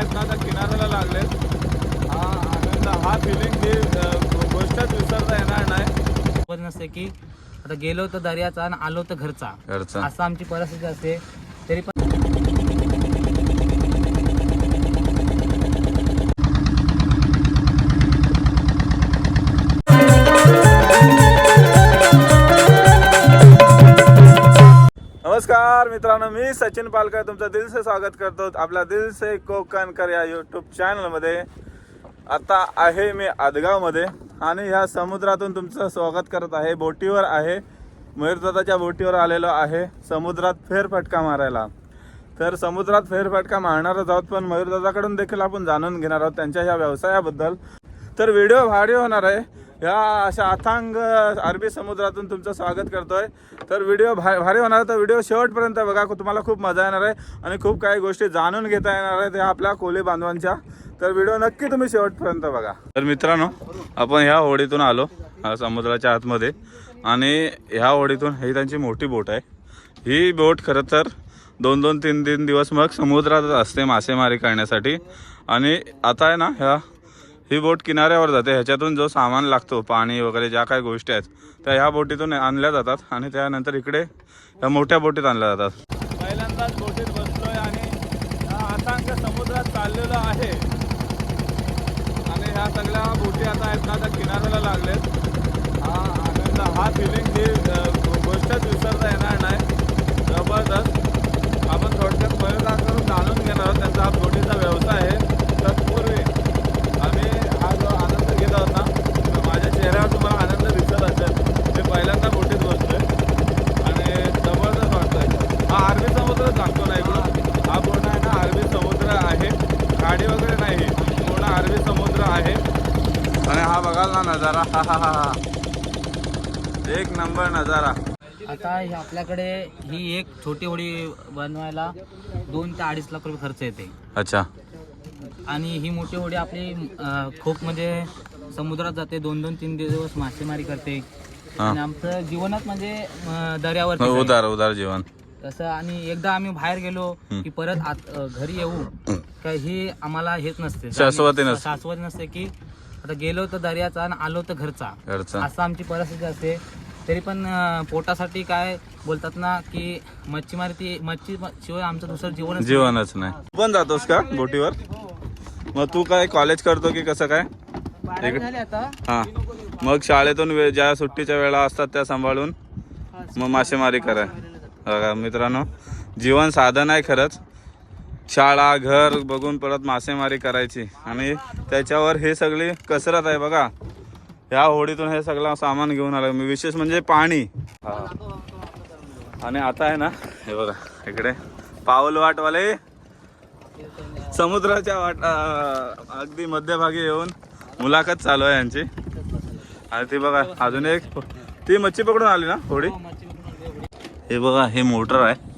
आहेत ना त्या किनाऱ्याला लागलेत. हा आनंद हा फिलिंग ही गोष्टच विसरता येणार नाही. नसते की आता गेलो तर दर्याचा आणि आलो तर घरचा. घरचा. असं आमची परिस्थिती असते. नमस्कार मित्रांनो मी सचिन पालकर तुमचं दिल से स्वागत करतो आपला दिल से कोकणकर या यूट्यूब चॅनलमध्ये आता आहे मी आदगावमध्ये आणि ह्या समुद्रातून तुमचं स्वागत करत आहे. बोटीवर आहे मयूरदादाच्या बोटीवर आलेलो आहे समुद्रात फेरफटका मारायला. तर समुद्रात फेरफटका मारणारच आहोत पण मयूरदादाकडून देखील आपण जाणून घेणार आहोत त्यांच्या ह्या व्यवसायाबद्दल. तर व्हिडिओ भारी होणार आहे. ह्या अशा अथांग अरबी समुद्रातून तुमचं स्वागत करतोय. तर व्हिडिओ भा भारी होणार तर व्हिडिओ शेवटपर्यंत बघा तुम्हाला खूप मजा येणार आहे आणि खूप काही गोष्टी जाणून घेता येणार आहेत ह्या आपल्या कोली बांधवांच्या. तर व्हिडिओ नक्की तुम्ही शेवटपर्यंत बघा. तर मित्रांनो आपण ह्या होडीतून आलो समुद्राच्या आतमध्ये आणि ह्या होडीतून ही त्यांची मोठी बोट आहे. ही बोट खरं तर दोन दोन तीन तीन दिवस मग समुद्रात असते मासेमारी करण्यासाठी. आणि आता आहे ना ह्या ही बोट किनाऱ्यावर जाते. ह्याच्यातून जो सामान लागतो पाणी वगैरे ज्या काही गोष्टी आहेत त्या ह्या बोटीतून आणल्या जातात आणि त्यानंतर इकडे या मोठ्या बोटीत आणल्या जातात. पहिल्यांदाच बोटीत बसलोय आणि आता समुद्रात चाललेलो आहे. आणि ह्या सगळ्या बोटी आता आहेत ना त्या किनाऱ्याला लागलेत. हा आनंद हा फिलिंग ही गोष्टच विसरता येणार नाही. जबरदस्त. आपण थोडक्यात करून जाणून घेणार आहोत. त्यांचा हा बोटीचा व्यवसाय आहे तत्पूर्वी आम्ही हा जो आनंद घेत आहोत ना तर माझ्या चेहऱ्यावर तुम्हाला आनंद दिसत असेल मी पहिल्यांदा बोटीत बसतोय आणि जबरदस्त वाटतोय हा अरबी समुद्रच लागतो ना इकडून हा पूर्ण आहे ना अरबी समुद्र आहे खाडी वगैरे नाही पूर्ण अरबी समुद्र आहे आणि हा बघाल ना नजारा. हा हा हा एक नंबर नजारा. आता हे आपल्याकडे ही एक छोटी होडी बनवायला दोन ते अडीच लाख रुपये खर्च येते. अच्छा. आणि ही मोठी होडी आपली अं, खोकमध्ये समुद्रात जाते दोन दोन तीन दिवस मासेमारी करते. आणि आमचं जीवनच म्हणजे अं, दर्यावरती उदार उदार जीवन. तसं आणि एकदा आम्ही बाहेर गेलो की परत घरी येऊ. का ही आम्हाला हेच नसते. शाश्वती नसते की आता गेलो तर दर्याचा आणि आलो तर घरचा. घरचा. असं आमची परिस्थिती असते. तरी पण पोटासाठी काय बोलतात ना की मच्छीमारी ती मच्छी शिवाय आमचं दुसरं जीवनच जीवनच नाही. तू पण जातोस का बोटीवर? मग तू काय कॉलेज करतो की कसं काय? बारावी झाली आता. हा. मग शाळेतून वे- ज्या सुट्टीच्या वेळा असतात त्या सांभाळून मग मासेमारी करा. बघा मित्रांनो जीवन साधन आहे खरंच. शाळा घर बघून परत मासेमारी करायची. आणि त्याच्यावर हे सगळी कसरत आहे बघा. ह्या होडीतून हे सगळं सामान घेऊन आलं. मी विशेष म्हणजे पाणी. हा. आणि आता आहे ना हे बघा इकडे पाऊल वाटवाले समुद्राच्या वाट अगदी मध्यभागी येऊन मुलाखत चालू आहे यांची. आणि ती बघा अजून एक ती मच्छी पकडून आली ना होडी. हे बघा हे मोटर आहे.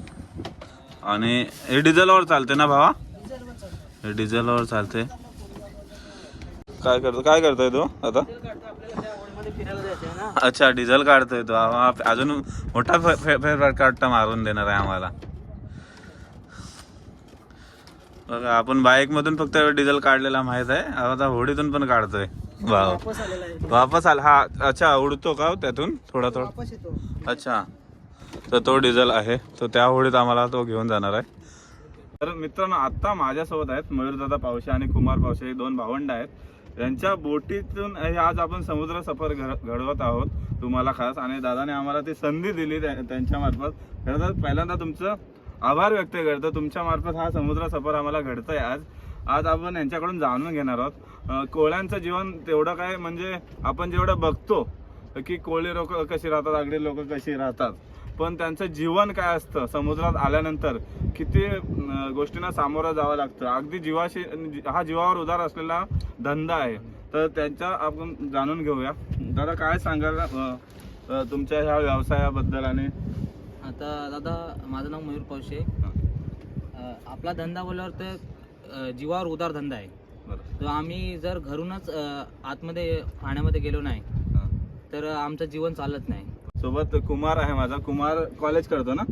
आणि हे डिझेलवर चालते ना भावा? हे डिझेलवर चालते. काय करतो काय करतोय तू आता? अच्छा डिझेल काढतोय तो. हा, अजून मोठा फेरफटका मारून देणार आहे आम्हाला. बघा आपण बाईक मधून फक्त डिझेल काढलेला माहीत आहे. आता होडीतून पण काढतोय. वापस आला. हा अच्छा उडतो का त्यातून? थोडा थोडा. अच्छा. तर तो डिझेल आहे. तर त्या होळीत आम्हाला तो घेऊन जाणार आहे. तर मित्रांनो आता माझ्यासोबत आहेत मयूरदादा पावशे आणि कुमार पावशे हे दोन भावंड आहेत. यांच्या बोटीतून हे आज आपण समुद्र सफर घड- घडवत आहोत तुम्हाला खास. आणि दादाने आम्हाला ती संधी दिली त्यांच्या मार्फत. खरं तर पहिल्यांदा तुमचं आभार व्यक्त करतो. तुमच्या मार्फत हा समुद्र सफर आम्हाला घडतोय आज. आज आपण यांच्याकडून जाणून घेणार आहोत. कोळ्यांचं जीवन तेवढं काय म्हणजे आपण जेवढं बघतो की कोळी लोक कशी राहतात आगडी लोक कशी राहतात पण त्यांचं जीवन काय असतं समुद्रात आल्यानंतर किती गोष्टींना सामोरं जावं लागतं. अगदी जीवाशी हा जीवावर उदार असलेला धंदा आहे. तर त्यांच्या आपण जाणून घेऊया. दादा काय सांगाल तुमच्या ह्या व्यवसायाबद्दल आणि? आता दादा माझं नाव मयूर पावशे आपला धंदा बोलल्यावर तर जीवावर उदार धंदा आहे. बरं. तर आम्ही जर घरूनच आतमध्ये पाण्यामध्ये गेलो नाही. तर आमचं जीवन चालत नाही. सोबत कुमार आहे माझा. कुमार कॉलेज करतो ना?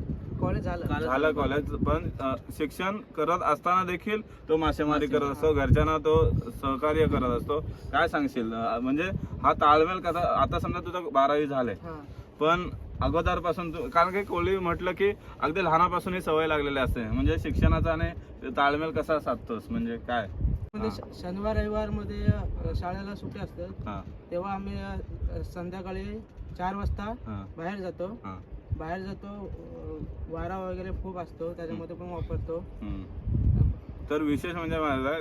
कॉलेज झालं. झालं कॉलेज पण अ, शिक्षण करत असताना देखील तो मासेमारी करत असतो घरच्यांना तो सहकार्य करत असतो. काय सांगशील? अ, म्हणजे हा ताळमेळ कसा आता समजा तुझं बारावी झालंय. पण अगोदरपासून तू कारण की कोळी म्हटलं की अगदी लहानापासून ही सवय लागलेली असते. म्हणजे शिक्षणाचा आणि ताळमेळ कसा साधतोस? म्हणजे काय? म्हणजे हा. श- शनिवार रविवारमध्ये अ, शाळेला सुट्टी असतात. हा. तेव्हा आम्ही अ, संध्याकाळी चार वाजता हा. बाहेर जातो. हा. बाहेर जातो अ, वारा वगैरे खूप असतो त्याच्यामध्ये पण वापरतो. हम्म. तर विशेष म्हणजे माझा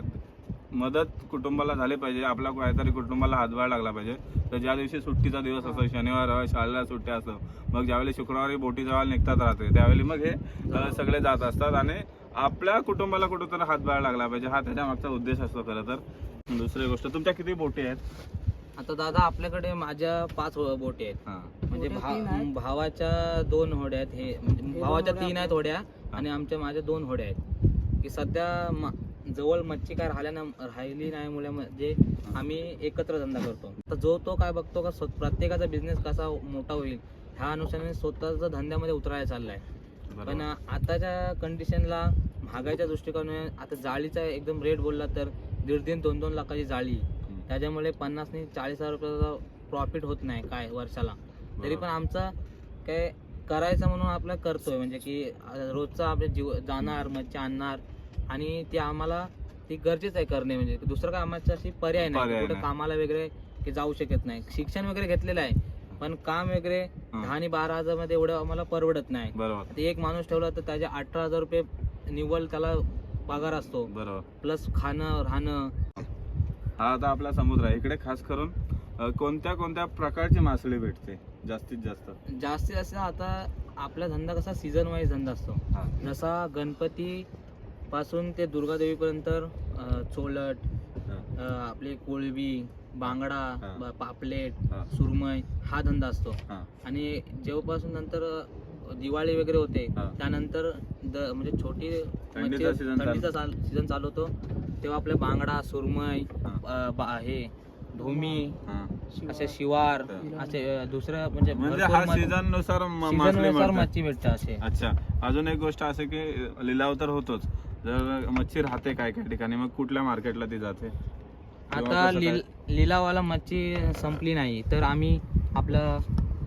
मदत कुटुंबाला झाली पाहिजे. आपला काहीतरी कुटुंबाला हातभार लागला पाहिजे. तर ज्या दिवशी सुट्टीचा दिवस असतो शनिवार रविवार शाळेला सुट्टी असतो मग ज्यावेळी शुक्रवारी बोटी जवळ निघतात राहते त्यावेळी मग हे अ, सगळे जात असतात आणि आपल्या कुटुंबाला कुठंतरी हातभार लागला पाहिजे. हा त्याच्या मागचा उद्देश असतो खरं तर. दुसरी गोष्ट तुमच्या किती बोटी आहेत? आता दादा आपल्याकडे माझ्या पाच हो- बोटी आहेत. हा. म्हणजे होड्या भा- तीन आहेत. भावाच्या दोन होड्या आहेत. हे म्हणजे हे भावाच्या दोन तीन आहेत होड्या आणि आमच्या माझ्या दोन होड्या आहेत. की सध्या म- जवळ मच्छी काय राहिल्या ना राहिली नाही मुळे म्हणजे आम्ही एकत्र धंदा करतो. तर जो तो काय बघतो का प्रत्येकाचा बिझनेस कसा मोठा होईल ह्या अनुषंगाने स्वतःचा धंद्यामध्ये उतरायला चाललाय. पण आताच्या कंडिशनला महागाईच्या दृष्टिकोनाने आता जाळीचा एकदम रेट बोलला तर दीड तीन दोन दोन लाखाची जाळी. त्याच्यामुळे पन्नासनी चाळीस हजार रुपयाचा प्रॉफिट होत नाही काय वर्षाला. तरी पण आमचा काय करायचं म्हणून आपलं करतोय. म्हणजे की रोजचा आपले जीव जाणार मच्छी आणणार आणि ते आम्हाला ती गरजेचं आहे करणे. म्हणजे दुसरं काय आम्हाला अशी पर्याय नाही. कुठे. कामाला वगैरे की जाऊ शकत नाही. शिक्षण वगैरे घेतलेलं आहे. पण काम वगैरे. दहा आणि बारा हजारमध्ये एवढं आम्हाला परवडत नाही. ते एक माणूस ठेवला तर त्याचे अठरा हजार रुपये निव्वळ त्याला पगार असतो. प्लस खाणं राहणं हा आता आपला समुद्र आहे इकडे खास करून कोणत्या कोणत्या प्रकारची मासळी भेटते जास्तीत जास्त जास्तीत जास्त आता आपला धंदा कसा सीझन वाईज धंदा असतो. जसा गणपती पासून ते दुर्गादेवीपर्यंत चोलट आपले कोळंबी बांगडा पापलेट. सुरमई हा धंदा असतो हा. आणि जेव्हापासून नंतर दिवाळी वगैरे होते. त्यानंतर म्हणजे छोटी. थंडीचा सीझन चालू होतो तेव्हा आपले बांगडा सुरमई हा. अं, बा- हे ढोमी हा. असे शिवार. असे अं, दुसरं म्हणजे म्हणजे भरपूर हा सीझननुसार म- मिळतात. मच्छी भेटते असे अच्छा अजून एक गोष्ट असे की लिलाव तर होतोच जर मच्छी राहते काय काय ठिकाणी मग कुठल्या मार्केटला ती जाते आता कसं लिल लिलावाला मच्छी संपली नाही तर आम्ही आपलं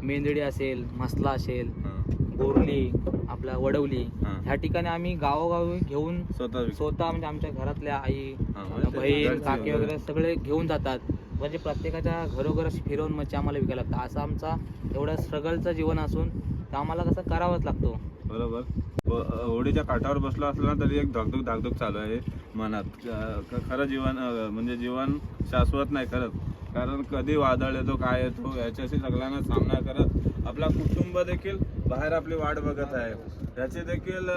मेंदडी असेल मसला असेल. बोरली आपला वडवली हा. ह्या ठिकाणी आम्ही गावोगावी घेऊन स्वतः विक- स्वतः म्हणजे आमच्या घरातल्या आई हा, म्हणजे बहीण घरची काकी वगैरे. वगैरे सगळे घेऊन जातात. म्हणजे प्रत्येकाच्या घरोघर अशी फिरवून मच्छी आम्हाला विकायला लागतं असं आमचा एवढा स्ट्रगलचं जीवन असून ते आम्हाला कसं करावाच लागतो. बरोबर. व- होडीच्या काठावर बसलो असला तरी एक धगधग धाकधूक चालू आहे मनात. अं, ख- खरं जीवन अं, म्हणजे जीवन शाश्वत नाही खरंच कारण कधी वादळ येतो काय येतो याच्याशी सगळ्यांना सामना करत आपला कुटुंब देखील बाहेर आपली वाट बघत आहे. याचे देखील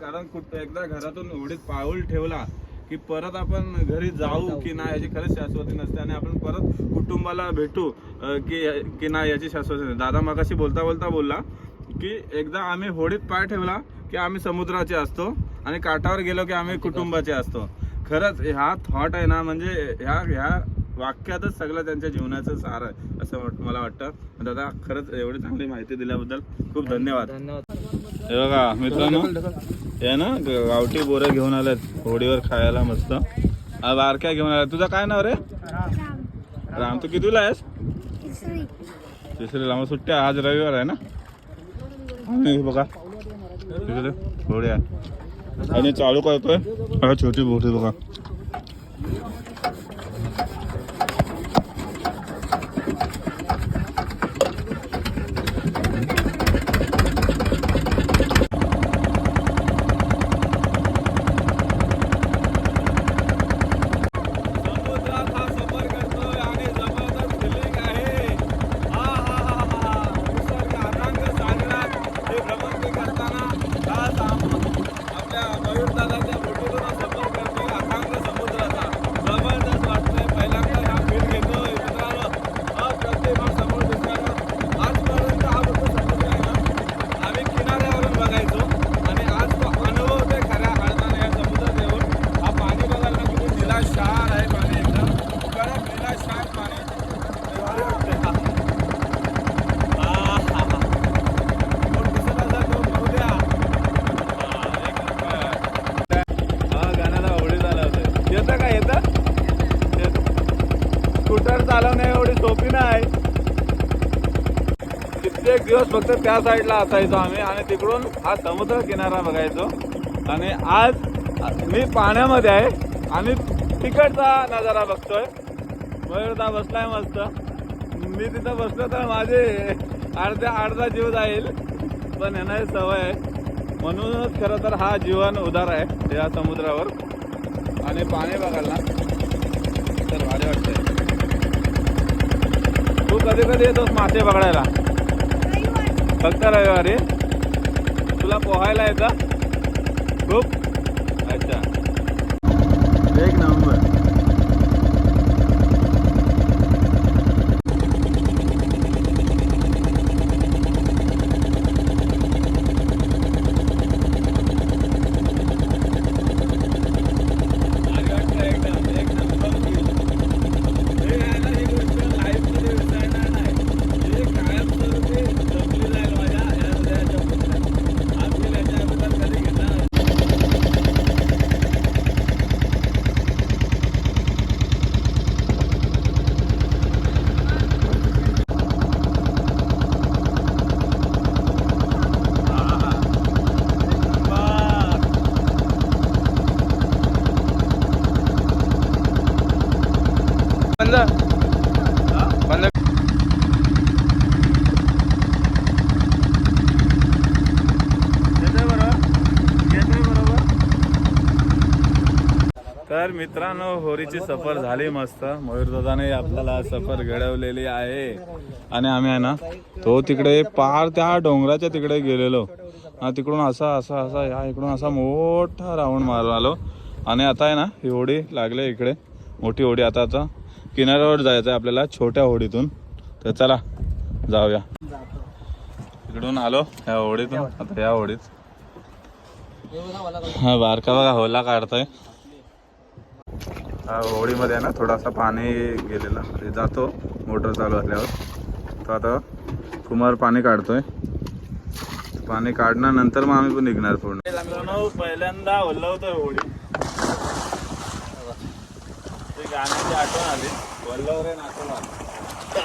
कारण कुठ एकदा घरातून होडीत पाऊल ठेवला की परत आपण घरी जाऊ की नाही याची खरंच शाश्वती नसते आणि आपण परत कुटुंबाला भेटू की की नाही याची शाश्वती नाही दादा मगाशी बोलता बोलता बोलला की एकदा आम्ही होडीत पाय ठेवला की आम्ही समुद्राचे असतो आणि काठावर गेलो की आम्ही कुटुंबाचे असतो. खरंच हा थॉट आहे ना म्हणजे ह्या ह्या वाक्यातच सगळं त्यांच्या जीवनाचं सार आहे असं वाट- मला वाटतं. दादा खरंच एवढी चांगली माहिती दिल्याबद्दल खूप धन्यवाद. हे बघा मित्रांनो हे ना ग- गावठी बोरं घेऊन आलेत होडीवर खायला मस्त. बारक्या घेऊन आल्या तुझं काय नाव रे? राम. तू कितीला आहेस? तिसरीला मग सुट्ट्या. आज रविवार आहे ना? आणि बघा तिकडे होडी आहे. आणि चालू करतोय. छोटी बोटी बघा समुद्रात हा सफर करतोय आणि जबरदस्त फिलिंग आहे हा हा हा हा निसर्ग अथांग सागरात हे भ्रमंती करताना हा साम- आपल्या मयूर दादाच्या बोटीतून हा सफर करतोय अथांग चालवणे एवढी सोपी नाही तर त्या साईडला असायचो आम्ही. आणि तिकडून हा समुद्र किनारा बघायचो. आणि आज मी पाण्यामध्ये आहे. आणि तिकडचा नजारा बघतोय. मयूरदा बसलाय मस्त. मी तिथं बसलो तर माझे अर्ध्या अर्धा जीव जाईल. पण यांना सवय आहे. म्हणूनच खरं तर हा जीवन उदार आहे या समुद्रावर. आणि पाणी बघायला तर भारी वाटतंय. तू कधी कधी येतोस मासे बघायला फक्त रविवारी. तुला पोहायला येतं खूप. अच्छा एक नंबर भारी वाटतं एकदम एक नंबर view. हे आहे ना, ही गोष्ट life मध्ये विसरणार नाही. हे कायमस्वरूपी जपली जाईल माझ्या या हृदयाच्या कोपऱ्यात. हा feel याच्या अगोदर कधी घेतला नाही. वा. बंद बंद येतोय बरोबर येतोय बरोबर तर मित्रांनो होरीची सफर झाली मस्त. मयूरदादाने आपल्याला सफर घडवलेली आहे. आणि आम्ही आहे ना तो तिकडे पार त्या डोंगराच्या तिकडे गेलेलो. तिकडून असा असा असा या इकडून असा मोठा राऊंड मारून आलो. आणि आता आहे ना ही होडी लागले इकडे. मोठी होडी आता आता किनाऱ्यावर जायचं आहे आपल्याला छोट्या होडीतून. तर चला जाऊया. इकडून आलो ह्या होडीतून आता या होडीत. हा बारका बघा होला काढतोय. हा होडीमध्ये आहे ना थोडासा पाणी गेलेला. ते जातो मोटर चालू असल्यावर. तो आता कुमार पाणी काढतोय. पाणी काढण्यानंतर मग आम्ही पण निघणार पूर्ण. पहिल्यांदा वल्लवतोय होडी ते गाण्याची आठवण आली. वल्लव रे नाचवला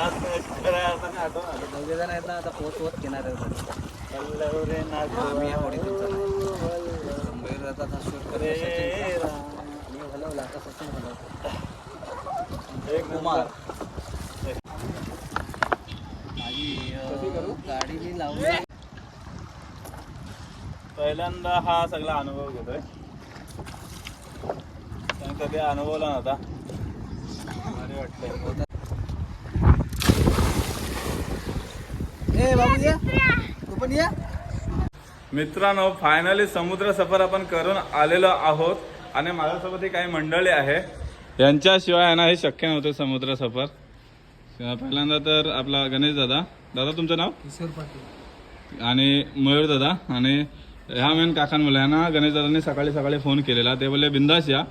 आठवण आली? दोघे जण आहेत ना आता पोच होत किनाऱ्यावर वल्लव रे आम्ही या होडीतून चाललो. हलवला, आता सचिन हलवतो. एक कुमार गाडी लावली. पहिल्यांदा हा सगळा अनुभव घेतोय. पण कधी अनुभवला नव्हता. भारी वाटतंय ए बाबू ये. तू पण ये. मित्रांनो फायनली समुद्र सफर आपण करून आलेलो आहोत. आणि माझ्यासोबत काही मंडळी आहे. यांच्याशिवाय आहे ना हे शक्य नव्हतं समुद्र सफर. पहिल्यांदा तर आपला गणेश दादा. दादा तुमचं नाव? किशोर पाटील. आणि मयूर दादा. आणि ह्या मेन काकांमुळे यांना गणेश दादांनी सकाळी सकाळी फोन केलेला. ते बोलले बिंदास या.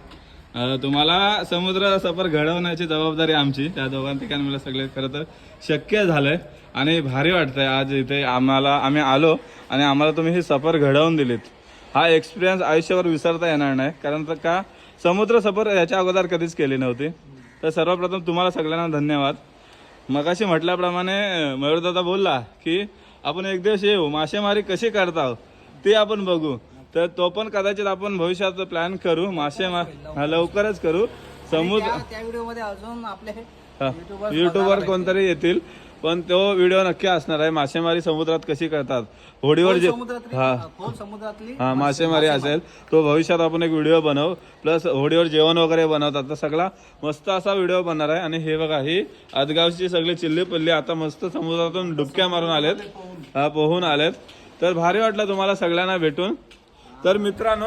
तुम्हाला समुद्र सफर घडवण्याची जबाबदारी आमची. त्या दोघां ठिकाणी मला सगळे खरं तर शक्य झालंय. आणि भारी वाटतंय आज इथे आम्हाला आम्ही आलो आणि आम्हाला तुम्ही ही सफर घडवून दिलीत. हा एक्सपिरियन्स आयुष्यावर विसरता येणार नाही. कारण तर का समुद्र सफर याच्या अगोदर कधीच केली नव्हती. तर सर्वप्रथम तुम्हाला सगळ्यांना धन्यवाद. मगाशी म्हटल्याप्रमाणे मयूरदादा बोलला की आपण एक दिवस येऊ मासेमारी कशी करता ते आपण बघू. तर तो पण कदाचित आपण भविष्यात प्लॅन करू मासे लवकरच करू. समुद्र त्या व्हिडिओमध्ये अजून आपले युट्यूबवर कोणतरी येतील. पण तो व्हिडिओ नक्की असणार आहे. मासेमारी समुद्रात कशी करतात? होडीवर जे हा. समुद्रातली? हा मासेमारी असेल तो भविष्यात आपण एक व्हिडिओ बनवू. प्लस होडीवर जेवण वगैरे बनवतात. तर सगळा मस्त असा व्हिडिओ बनणार आहे. आणि हे बघा ही आदगावची सगळी चिल्ली पल्ली आता मस्त समुद्रातून डुबक्या मारून आलेत. हा पोहून आलेत. तर भारी वाटलं तुम्हाला सगळ्यांना भेटून. तर मित्रांनो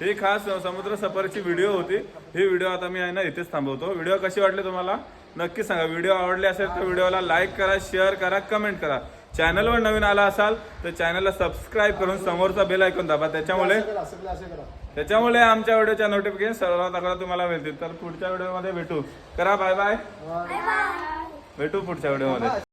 ही खास समुद्र सफरची व्हिडिओ होती. ही व्हिडिओ आता मी आहे ना इथेच थांबवतो. व्हिडिओ कशी वाटली तुम्हाला? नक्की सांगा. व्हिडिओ आवडले असेल तर व्हिडिओला लाईक करा शेअर करा कमेंट करा. चॅनलवर नवीन आला असाल तर चॅनलला सबस्क्राईब करून समोरचा बेल ऐकून दाबा. त्याच्यामुळे त्याच्यामुळे आमच्या व्हिडिओच्या नोटिफिकेशन सर्वात अगोदर तुम्हाला मिळतील. तर पुढच्या व्हिडिओमध्ये भेटू. करा बाय बाय भेटू पुढच्या व्हिडिओमध्ये.